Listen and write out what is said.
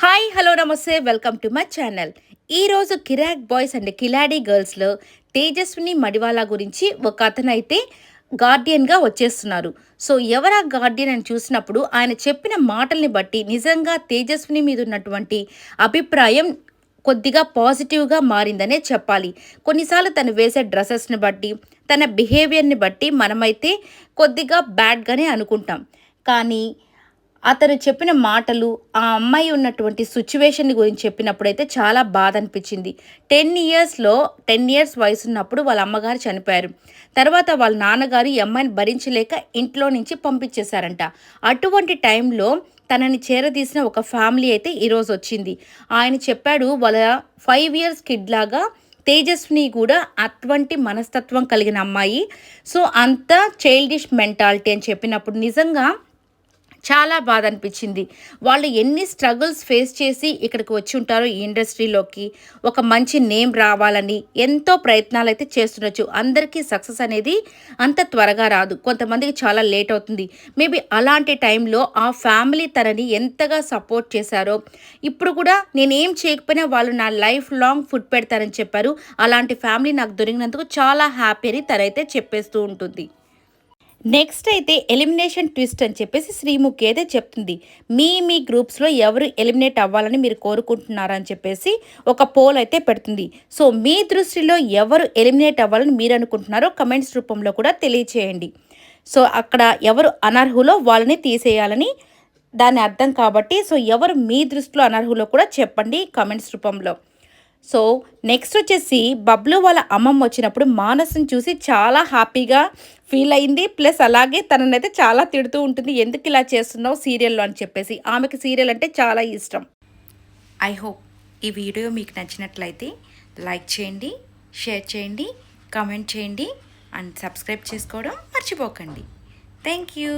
Hi hello namaste welcome to my channel. ఈరోజు కిరాక్ boys and Khiladi గర్ల్స్లో తేజస్విని మడివాలా గురించి ఒక అతనైతే గార్డియన్గా వచ్చేస్తున్నారు. సో ఎవరా గార్డియన్ అని చూసినప్పుడు ఆయన చెప్పిన మాటల్ని బట్టి నిజంగా తేజస్విని మీద ఉన్నటువంటి అభిప్రాయం కొద్దిగా పాజిటివ్గా మారిందనే చెప్పాలి. కొన్నిసార్లు తను వేసే డ్రెస్సెస్ని బట్టి తన బిహేవియర్ని బట్టి మనమైతే కొద్దిగా బ్యాడ్గానే అనుకుంటాం. కానీ అతను చెప్పిన మాటలు ఆ అమ్మాయి ఉన్నటువంటి సిచ్యువేషన్ గురించి చెప్పినప్పుడైతే చాలా బాధ అనిపించింది. టెన్ ఇయర్స్లో టెన్ ఇయర్స్ వయసు ఉన్నప్పుడు వాళ్ళ అమ్మగారు చనిపోయారు. తర్వాత వాళ్ళ నాన్నగారు ఈ అమ్మాయిని భరించలేక ఇంట్లో నుంచి పంపించేశారంట. అటువంటి టైంలో తనని చేరదీసిన ఒక ఫ్యామిలీ అయితే ఈరోజు వచ్చింది. ఆయన చెప్పాడు వాళ్ళ ఫైవ్ ఇయర్స్ కిడ్ లాగా తేజస్విని కూడా అటువంటి మనస్తత్వం కలిగిన అమ్మాయి. సో అంత చైల్డిష్ మెంటాలిటీ అని చెప్పినప్పుడు నిజంగా చాలా బాధ అనిపించింది వాళ్ళు ఎన్ని స్ట్రగుల్స్ ఫేస్ చేసి ఇక్కడికి వచ్చి ఉంటారో ఈ ఇండస్ట్రీలోకి ఒక మంచి నేమ్ రావాలని ఎంతో ప్రయత్నాలు అయితే చేస్తుండొచ్చు. అందరికీ సక్సెస్ అనేది అంత త్వరగా రాదు. కొంతమందికి చాలా లేట్ అవుతుంది. మేబీ అలాంటి టైంలో ఆ ఫ్యామిలీ తనని ఎంతగా సపోర్ట్ చేశారో. ఇప్పుడు కూడా నేనేం చేయకపోయినా వాళ్ళు నా లైఫ్ లాంగ్ ఫుడ్ పెడతారని చెప్పారు. అలాంటి ఫ్యామిలీ నాకు దొరికినందుకు చాలా హ్యాపీ అని తనైతే చెప్పేస్తూ ఉంటుంది. నెక్స్ట్ అయితే ఎలిమినేషన్ ట్విస్ట్ అని చెప్పేసి శ్రీముఖి అయితే చెప్తుంది. మీ మీ గ్రూప్స్లో ఎవరు ఎలిమినేట్ అవ్వాలని మీరు కోరుకుంటున్నారని చెప్పేసి ఒక పోల్ అయితే పెడుతుంది. సో మీ దృష్టిలో ఎవరు ఎలిమినేట్ అవ్వాలని మీరు అనుకుంటున్నారో కమెంట్స్ రూపంలో కూడా తెలియచేయండి. సో అక్కడ ఎవరు అనర్హులో వాళ్ళని తీసేయాలని దాని అర్థం కాబట్టి సో ఎవరు మీ దృష్టిలో అనర్హులో కూడా చెప్పండి కమెంట్స్ రూపంలో. సో నెక్స్ట్ వచ్చేసి బబ్లు వాళ్ళ అమ్మమ్మ వచ్చినప్పుడు మానస్ని చూసి చాలా హ్యాపీగా ఫీల్ అయింది. ప్లస్ అలాగే తననైతే చాలా తిడుతూ ఉంటుంది. ఎందుకు ఇలా చేస్తున్నావు సీరియల్లో అని చెప్పేసి. ఆమెకి సీరియల్ అంటే చాలా ఇష్టం. ఐ హోప్ ఈ వీడియో మీకు నచ్చినట్లయితే లైక్ చేయండి షేర్ చేయండి కామెంట్ చేయండి అండ్ సబ్స్క్రైబ్ చేసుకోవడం మర్చిపోకండి. Thank you